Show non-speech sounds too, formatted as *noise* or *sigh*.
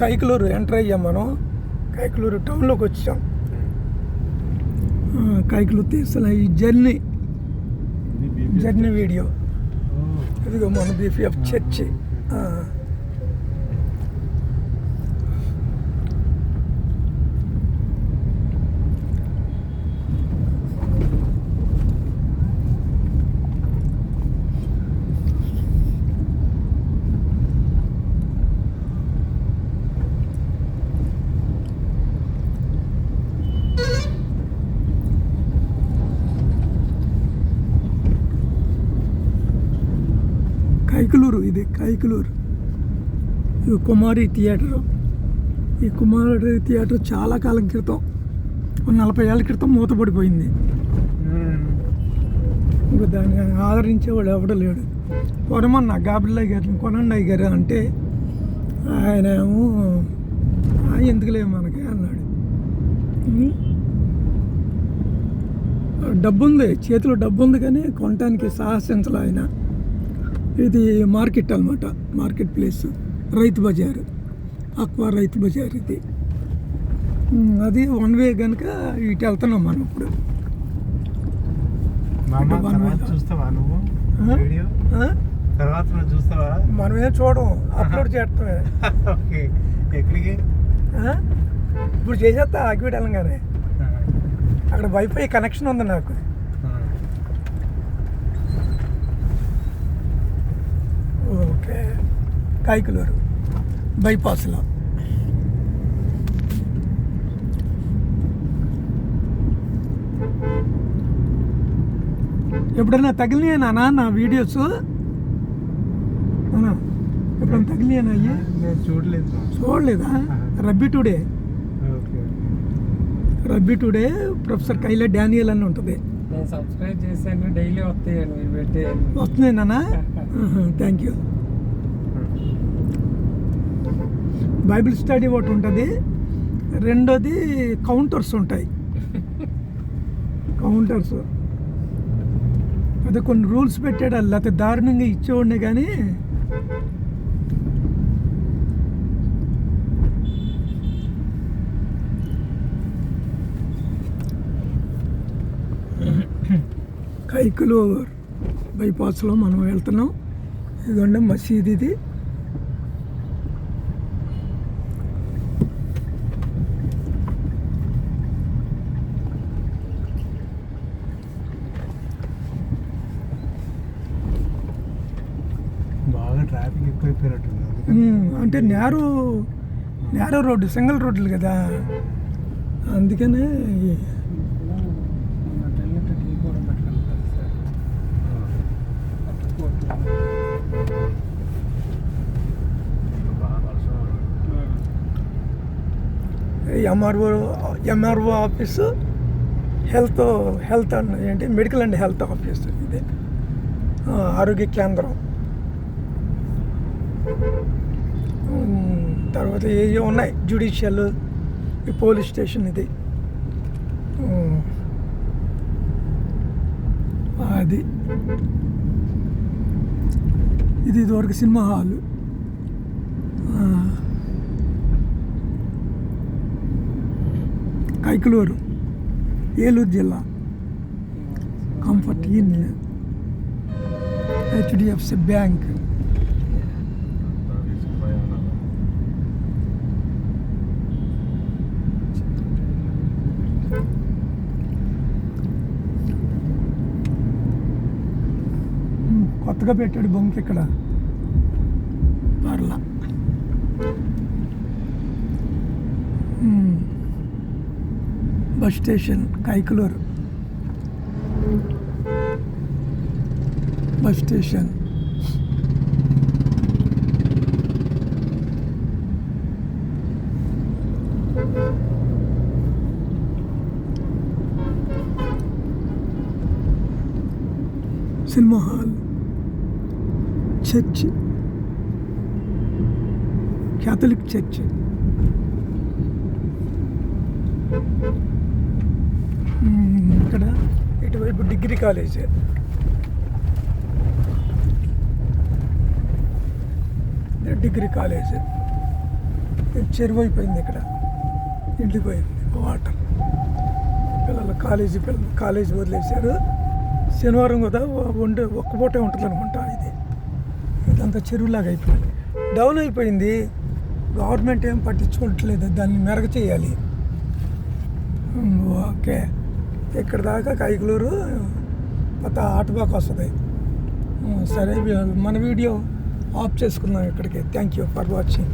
Kaikaluru enter అయ్యాం మనం. కైకలూరు టౌన్లోకి వచ్చాం. కైకలూరు తీస్తున్న ఈ జర్నీ. Journey video. ఇదిగో మన బీపీఎఫ్ చర్చి. కైకలూరు ఇది కైకలూరు. ఇది కుమారి థియేటర్. ఈ కుమారి థియేటర్ చాలా కాలం క్రితం ఒక నలభై ఏళ్ళ క్రితం మూతపడిపోయింది. ఇంకా దాన్ని ఆదరించేవాడు ఎవడో లేడు. కొనమన్నా గాబిల్లా గారిని కొనండి అయ్య గారు అంటే ఆయన ఏమో "ఆ, ఎందుకులే మనకి? అన్నాడు? డబ్బు ఉంది చేతిలో డబ్బు ఉంది కానీ కొనటానికి సాహసించలే ఆయన. ఇది మార్కెట్ అన్నమాట market place. Rythu Bazar aqua Rythu Bazar ఇది. అది వన్ వే కనుక ఇటు వెళ్తున్నాం మనం ఇప్పుడు. మనమేం చూడం అప్లోడ్ చేస్తామే *laughs* ఓకే ఎక్కడికి? ఇప్పుడు చేసేస్తా ఆగిపెట్టి వెళ్ళంగానే. అక్కడ వైఫై కనెక్షన్ ఉంది నాకు. ఓకే. కైకులూరు బైపాస్లో. ఎప్పుడైనా తగిలినాయనా నా నా వీడియోస్? అన్నా ఎప్పుడైనా తగిలినాయనా అయ్యి చూడలేదు. చూడలేదా? Rabbi today. Rabbi today professor Kayla Daniel అని ఉంటుంది. నేను సబ్స్క్రైబ్ చేశాను డైలీ వస్తాయండి మీరు పెట్టే వస్తుంది నాన్న *laughs* థ్యాంక్ యూ. బైబిల్ స్టడీ ఒకటి ఉంటుంది. రెండోది కౌంటర్స్ ఉంటాయి. కౌంటర్స్. అదే కొన్ని రూల్స్ పెట్టాడు లేకపోతే దారుణంగా ఇచ్చేవాడిని కానీ కైకులు బైపాస్లో మనం వెళ్తున్నాం. ఇదిగోండి మసీదు ఇది. ట్రాఫిక్ ఎక్కువైపోయినట్టుంది. అంటే నేరో నేరో రోడ్డు సింగిల్ రోడ్లు కదా. అందుకనే MRO MRO office health health and ఏంటి మెడికల్ అండ్ హెల్త్ ఆఫీస్ ఇది. ఆరోగ్య కేంద్రం. తర్వాత ఏవో ఉన్నాయి? జ్యుడిషియల్ ఈ పోలీస్ స్టేషన్ ఇది. అది. ఇది ఇదివరకు సినిమా హాలు. కైకలూరు ఏలూరు జిల్లా. కంఫర్ట్ ఇన్ హెచ్డిఎఫ్సి బ్యాంక్ కొత్తగా పెట్టాడు బొంకి ఇక్కడ. పర్లా. ఉమ్. Bus station Kaikaluru. Bus station. Cinema hall. Church. Catholic church. ఇక్కడ ఇటువైపు డిగ్రీ కాలేజ్. Degree college. చెరువు అయిపోయింది ఇక్కడ. ఎండిపోయింది వాటర్. పిల్లలు కాలేజీ పిల్లలు కాలేజీ వదిలేశారు. శనివారం కదా ఉండే ఒక్క పూటే ఉంటుంది అనుకుంటా ఇదంతా చెరువులాగా అయిపోయింది. డౌన్ అయిపోయింది. గవర్నమెంట్ ఏం పట్టించుకోవట్లేదు. దాన్ని మెరగ చేయాలి. ఓకే. ఇక్కడ దాకా కైకులూరు కొత్త ఆటబాక్ వస్తుంది. సరే మన వీడియో ఆఫ్ చేసుకుందాం ఇక్కడికి. Thank you for watching